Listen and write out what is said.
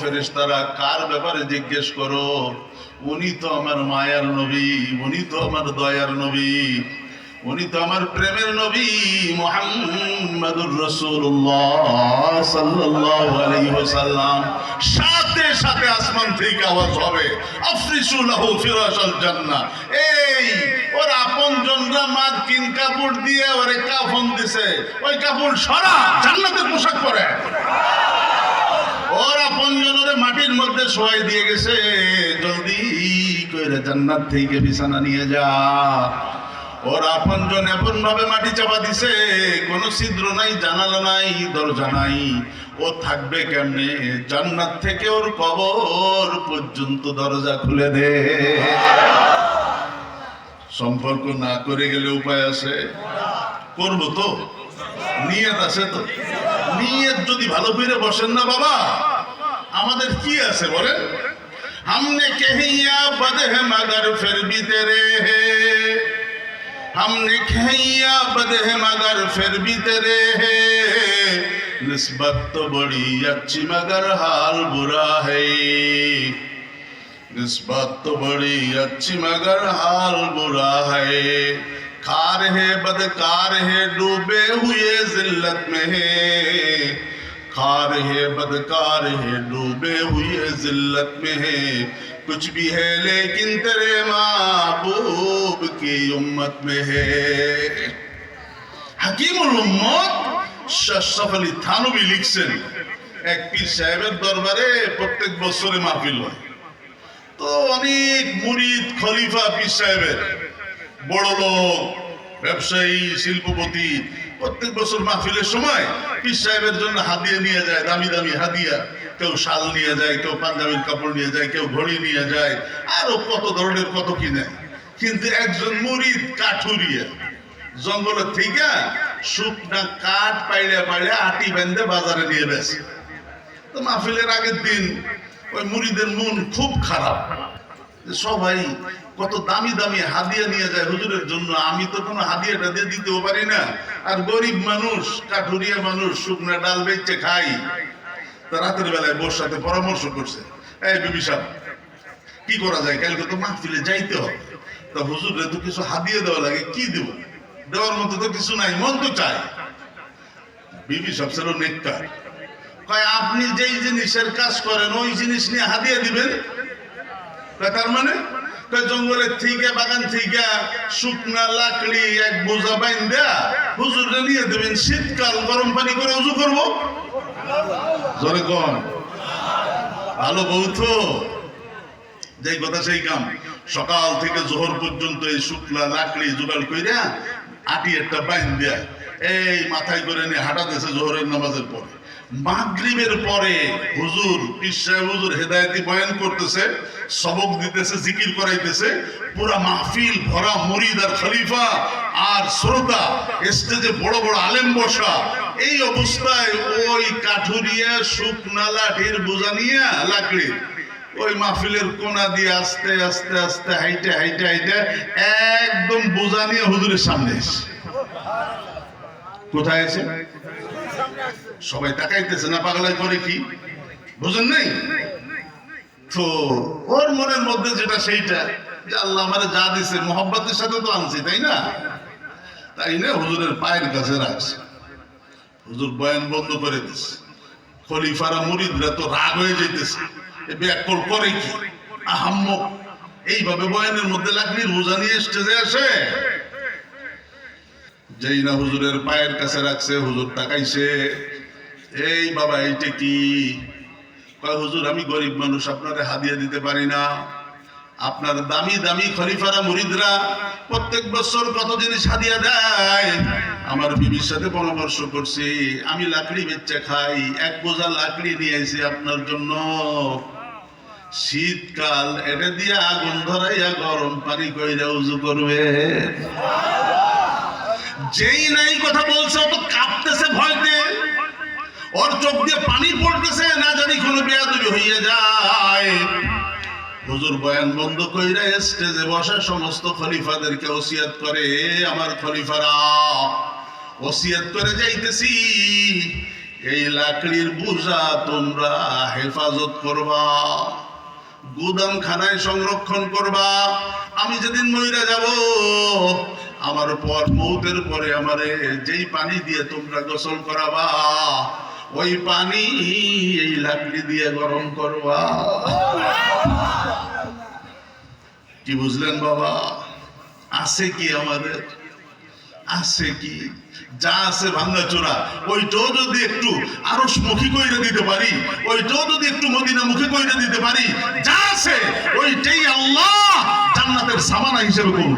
ফেরেশতারা, কার ব্যাপারে জিজ্ঞেস করো? উনি তো আমার মায়ার নবী, উনি তো আমার দয়ার নবী, উনি তো আমার প্রেমের নবী মোহাম্মদুর রাসূলুল্লাহ সাল্লাল্লাহু আলাইহি সাথে সাথে আসমান থেকে আওয়াজ হবে, আফরিসু লাহু ফিরাশাল জান্নাহ। এই, ওর আপন জনরা মার্কিন কাপড় দিয়ে ওরে কাফন দিছে। ওই কাপড় সরা জান্নাতের পোশাক পরে। ওর আপন জনরে মাটির মধ্যে শোয়াই দিয়ে গেছে জলদি কইরে জান্নাত থেকে বিছানা নিয়ে যা। ওর আপন জন এমন ভাবে মাটি চাপা দিছে, কোনো ছিদ্র নাই, জানালা নাই, দরজা নাই। ও থাকবে কেমনে? জান্নাত থেকে ওর কবর পর্যন্ত দরজা খুলে দে। সম্পর্ক না করে গেলে উপায় আছে? করব তো। নিয়ত আছে তো। নিয়ত যদি ভালো করে বসেন না বাবা। আমাদের কি আছে বলেন हमने कहिया बद है मगर फिर भी तेरे है हमने कहिया बद है मगर फिर भी तेरे है निस्बत तो बड़ी अच्छी मगर हाल बुरा है निस्बत तो बड़ी अच्छी मगर हाल बुरा है खार है बदकार है डूबे हुए जिल्लत में है खार है बदकार है डूबे हुए जिल्लत में है कुछ भी है लेकिन तेरे महबूब की उम्मत में है হাকিমুল উম্মত শাহ আলী থানবী লিখছেন এক পীর সাহেবের দরবারে প্রত্যেক বছরে মাহফিল হয় তো অনেক মুরিদ খলিফা পীর সাহেবের বড় লোক ব্যবসায়ী শিল্পপতি প্রত্যেক বছর মাহফিলের সময় পীর সাহেবের জন্য হাদিয়া নিয়ে যায়, দামি দামি হাদিয়া। কেউ শাল নিয়ে যায়, কেউ পাঞ্জাবির কাপড় নিয়ে যায়, কেউ ঘড়ি নিয়ে যায়। আরও কত ধরনের কত কিনে। কিন্তু একজন মুরিদ কাঠুরিয়া, জঙ্গলের থেকে শুকনা কাঠ পাইলে পাইলে আটি বেঁধে বাজারে নিয়ে বেছে। তো মাহফিলের আগের দিন ওই মুড়িদের মন খুব খারাপ। সবাই কত দামি দামি হাদিয়া নিয়ে যায় হুজুরের জন্য। আমি তো কোনো হাদিয়াটা দিয়ে দিতেও পারি না। আর গরিব মানুষ, কাঠুরিয়া মানুষ, শুকনা ডাল বেচে খাই তা রাতের বেলায় বোর সাথে পরামর্শ করছে। এই বিবি সাহেব, কি করা যায়? কালকে তো মাহফিলে যাইতে হবে। তা হুজুরে তো কিছু হাদিয়ে দেওয়া লাগে, কি দেব? দেওয়ার মতো তো কিছু নাই, মন তো চাই বিবি সবচেয়ে নেককার। কয়, আপনি যেই জিনিসের কাজ করেন, ওই জিনিস নিয়ে হাদিয়ে দিবেন? তার মানে? জঙ্গলের থেকে, বাগান থেকে, শুকনা লাকড়ি, এক বোঝা বাইন দেয়া হুজুরে নিয়ে দেবেন শীতকাল, গরম পানি করে উজু করব। জোরে কম ভালো তো। যেই কথা সেই কাম। সকাল থেকে জোহর পর্যন্ত এই শুকলা লাকড়ি জোগাড় কইরা আটি একটা বাইন দেয় এই মাথায় করে নিয়ে হাঁটা জোহরের নামাজের পরে। মাগরিবের পরে হুজুর, পীর হুজুর হেদায়েতি বয়ান করতেছে, সবক দিতেছে, জিকির করাইতেছে, পুরা মাহফিল ভরা মরিদ আর খলিফা আর শ্রোতা, স্টেজে বড় বড় আলেম বসা, এই অবস্থায় ওই কাঠুরিয়া শুকনা লাঠির বোঝা নিয়ে লাকড়ি, ওই মাহফিলের কোনা দিয়ে আস্তে আস্তে আস্তে, হাইটে হাইটে হাইটে, একদম বোঝা নিয়ে হুজুরের সামনে এসে। কোথায় আছে? সবাই তাকাইতেছে না পাগলাই করে কি? বুঝেন নাই? তো ওর মনের মধ্যে যেটা সেইটা, যে আল্লাহ আমারে যা দিছে মোহাম্মতের সাথে তো আনছি, তাই না? তাই না? হুজুরের পায়ের কাছে রাখছে হুজুর বয়ান বন্ধ করে দিছে। খলিফারা, মুরিদরা তো রাগ হয়ে যাইতেছে। এ ব্যাকল করে কি? আহাম্মক। এইভাবে বয়ানের মধ্যে লাকড়ির বোঝা নিয়ে স্টেজে আসে। যেই না হুজুরের পায়ের কাছে রাখছে, হুজুর তাকাইছে। এই বাবা, এইটা কি? কয়, হুজুর, আমি গরিব মানুষ, আপনারে হাদিয়া দিতে পারি না। আপনার দামি দামি খলিফারা, মুরিদরা প্রত্যেক বছর কত জিনিস হাদিয়া দেয়? আমার বিবির সাথে পরামর্শ করছি, আমি লাকড়ি বেচা খাই, এক বোঝা লাকড়ি নিয়ে আইছি আপনার জন্য। শীতকাল, এটা দিয়ে আগুন ধরাইয়া গরম পানি কইরা উজু করবে। যেই নাই কথা বলছে তো কাঁপতেছে ভয়তে। ওর চোখ দিয়ে পানি পড়তেছে, না জানি কোনো বেয়াদবি হইয়া যায়। হুজুর বয়ান বন্ধ কইরা স্টেজে বসে সমস্ত খলিফাদেরকে ওসিয়াত করে, আমার খলিফারা, ওসিয়াত করে যাইতেছি। এই লাকড়ির বোঝা তোমরা হেফাজত করবা গুদাম খানায় সংরক্ষণ করবা। আমি যেদিন মইরা যাব আমার পর মৌতের পরে আমারে যেই পানি দিয়ে তোমরা গোসল করাবা, ওই পানি এই লাকড়ি দিয়ে গরম করবা। কি বুঝলেন বাবা? আছে কি আমাদের? আছে কি? যা আছে ভাঙ্গা চোরা। ওইটাও যদি একটু আরও মুখী কইরে দিতে পারি, ওইটাও যদি একটু মদিনা মুখে কইরে দিতে পারি, যা আছে, ওইটাই আল্লাহ জান্নাতের সামানা হিসেবে করুন